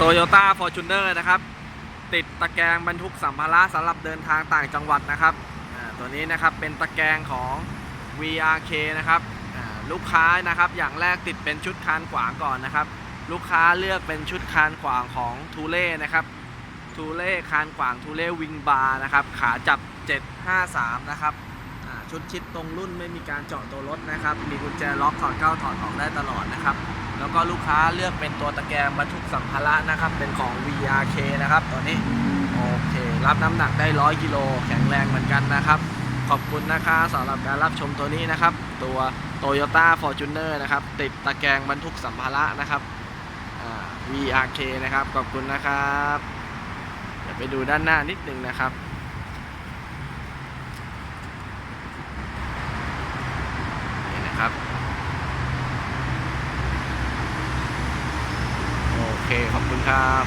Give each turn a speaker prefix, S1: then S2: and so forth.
S1: โตโยต้าฟอร์จูเนอร์นะครับ ติดตะแกรงบรรทุกสัมภาระสำหรับเดินทางต่างจังหวัดนะครับตัวนี้นะครับเป็นตะแกรงของ VRK นะครับลูกค้านะครับอย่างแรกติดเป็นชุดคานขวางก่อนนะครับ ลูกค้าเลือกเป็นชุดคานขวางของทูเล่นะครับทูเล่คานขวางทูเล่วิงบาร์นะครับขาจับ 753 นะครับชุดชิดตรงรุ่นไม่มีการเจาะตัวรถนะครับ มีกุญแจล็อกถอดเข้าถอดออกได้ตลอดนะครับ แล้วก็ลูกค้าเลือกเป็นตัวตะแกรงบรรทุกสัมภาระนะครับ เป็นของ VRK นะครับตัวนี้ โอเค รับน้ำหนักได้ 100 กิโล แข็งแรงเหมือนกันนะครับ ขอบคุณนะคะสำหรับการรับชมตัวนี้นะครับ ตัว Toyota Fortuner นะครับ ติดตะแกรงบรรทุกสัมภาระนะครับ VRK นะครับ ขอบคุณนะครับเดี๋ยวไปดูด้านหน้านิดนึงนะครับนี่นะครับ โอ เคขอบคุณครับ